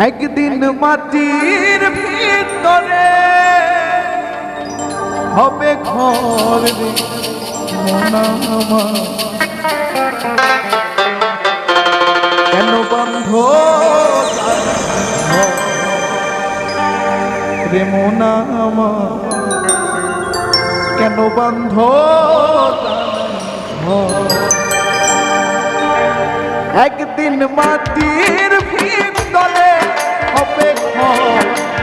একদিন মাটির ভিতরে হবে ঘর কেন বন্ধ প্রেমনাম কেন বন্ধ একদিন মাটির ভিতরে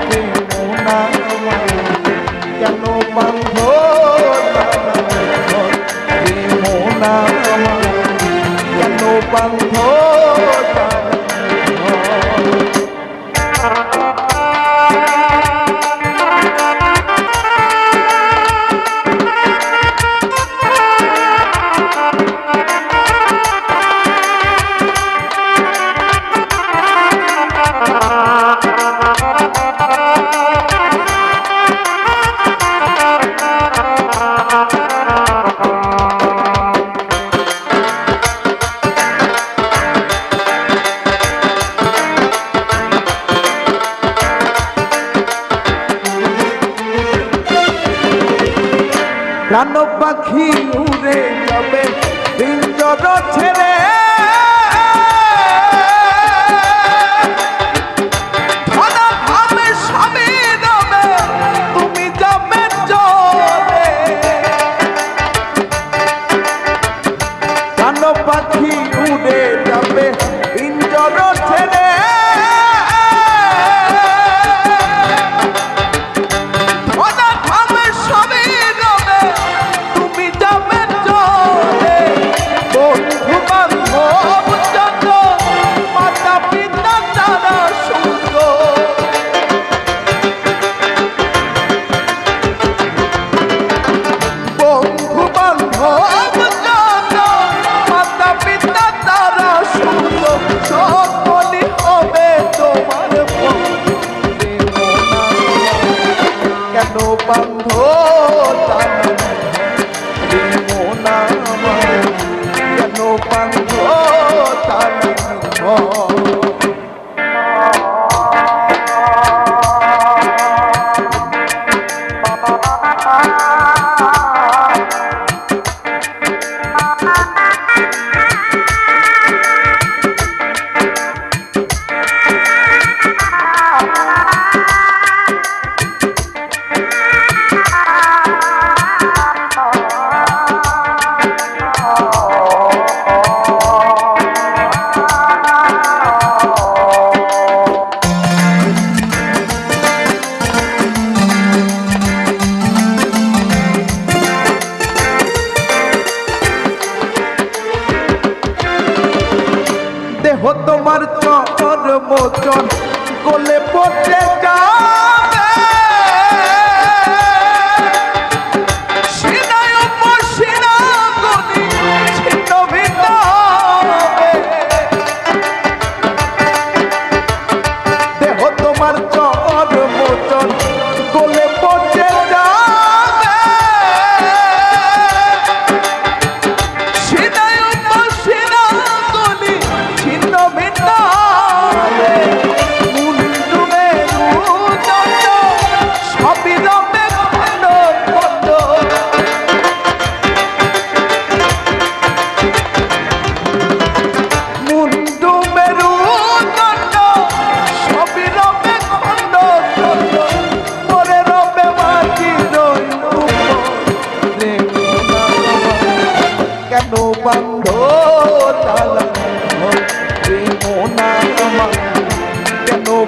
ที่อยู่นาวังจะโน้มบัง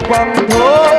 বন্ধ।